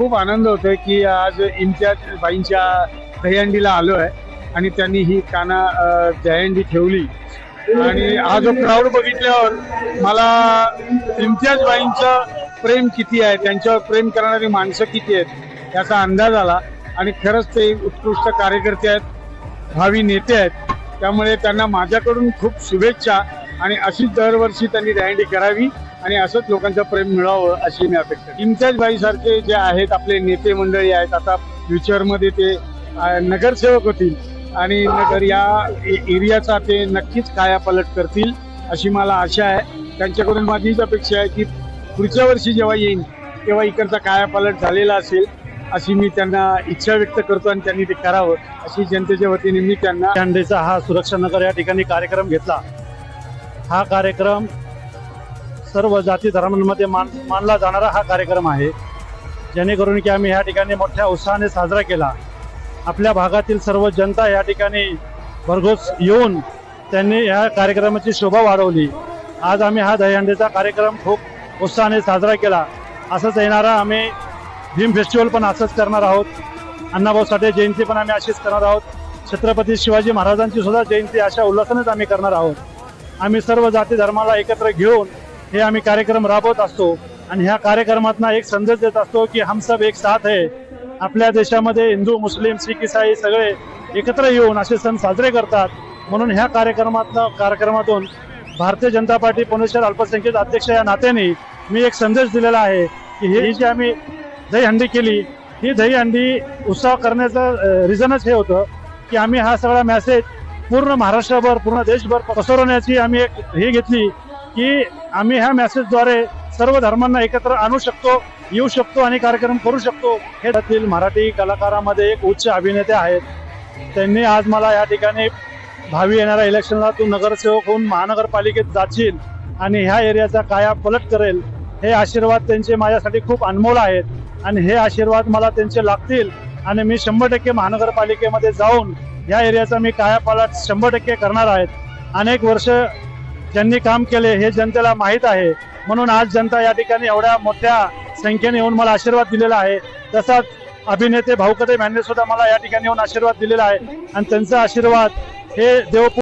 खूप आनंद होतोय की आज इम्तियाज बाईंच्या दहीहंडीला आलो आहे आणि त्यांनी ही काना दहीहंडी ठेवली. आणि हा जो क्राऊड बघितल्यावर मला इम्तियाज बाईंचं प्रेम किती आहे त्यांच्यावर प्रेम करणारी माणसं किती आहेत याचा अंदाज आला. आणि खरंच ते उत्कृष्ट कार्यकर्ते आहेत भावी नेते आहेत. त्यामुळे त्यांना माझ्याकडून खूप शुभेच्छा आणि अशीच दरवर्षी त्यांनी दहीहंडी करावी. आणि असंच लोकांचं प्रेम मिळावं अशी मी अपेक्षा इम्तियाज बाई सारखे जे आहेत आपले नेते मंडळी आहेत आता फ्युचरमध्ये ते नगरसेवक होतील आणि नगर या ए- एरियाचा ते नक्कीच कायापालट करतील अशी मला आशा आहे. त्यांच्याकडून माझीच अपेक्षा आहे की पुढच्या वर्षी जेव्हा येईन तेव्हा इकडचा कायापालट झालेला असेल अशी मी त्यांना इच्छा व्यक्त करतो आणि त्यांनी ते करावं अशी जनतेच्या वतीने मी त्यांना झेंडेचा हा सुरक्षा नगर या ठिकाणी कार्यक्रम घेतला. हा कार्यक्रम सर्व जाती धर्मांमध्ये मान मानला जाणारा हा कार्यक्रम आहे. जेणेकरून की आम्ही ह्या ठिकाणी मोठ्या उत्साहाने साजरा केला. आपल्या भागातील सर्व जनता या ठिकाणी भरघोस येऊन त्यांनी ह्या कार्यक्रमाची शोभा वाढवली. आज आम्ही हा दहीहंडीचा कार्यक्रम खूप उत्साहाने साजरा केला. असंच येणारा आम्ही भीम फेस्टिवल पण असंच करणार आहोत. अण्णाभाऊ साठे जयंती पण आम्ही अशीच करणार आहोत. छत्रपती शिवाजी महाराजांची सुद्धा जयंती अशा उल्हासानेच आम्ही करणार आहोत. आम्ही सर्व जाती धर्माला एकत्र घेऊन हे आम्ही कार्यक्रम राबवत असतो. आणि ह्या कार्यक्रमातून एक संदेश देत असतो की हम सब एक साथ आहे आपल्या देशामध्ये हिंदू मुस्लिम शीख इसाई सगळे एकत्र येऊन असे सण साजरे करतात. म्हणून ह्या कार्यक्रमातनं कार्यक्रमातून भारतीय जनता पार्टी पुणेश्वर अल्पसंख्याक अध्यक्ष या नात्याने मी एक संदेश दिलेला आहे की ही जी आम्ही दहीहंडी केली ही दहीहंडी उत्साह करण्याचं रिझनच हे होतं की आम्ही हा सगळा मेसेज पूर्ण महाराष्ट्रभर पूर्ण देशभर पसरवण्याची आम्ही एक हे घेतली. की आम्ही ह्या मेसेजद्वारे सर्व धर्मांना एकत्र आणू शकतो येऊ शकतो आणि कार्यक्रम करू शकतो. हे त्यातील मराठी कलाकारामध्ये एक उच्च अभिनेते आहेत. त्यांनी आज मला या ठिकाणी भावी येणाऱ्या इलेक्शनला तू नगरसेवक होऊन महानगरपालिकेत जाशील आणि ह्या एरियाचा काया पलट करेल हे आशीर्वाद त्यांचे माझ्यासाठी खूप अनमोल आहेत आणि हे आशीर्वाद मला त्यांचे लागतील आणि मी शंभर टक्के महानगरपालिकेमध्ये जाऊन या एरियाचा मी कायापालट शंभर टक्के करणार आहेत. अनेक वर्ष ज्यांनी काम केले हे जनतेला माहीत आहे. म्हणून आज जनता या ठिकाणी एवढ्या मोठ्या संख्येने येऊन मला आशीर्वाद दिलेला आहे. तसाच अभिनेते भाऊकदे यांनी सुद्धा मला या ठिकाणी येऊन आशीर्वाद दिलेला आहे. आणि त्यांचा आशीर्वाद हे देव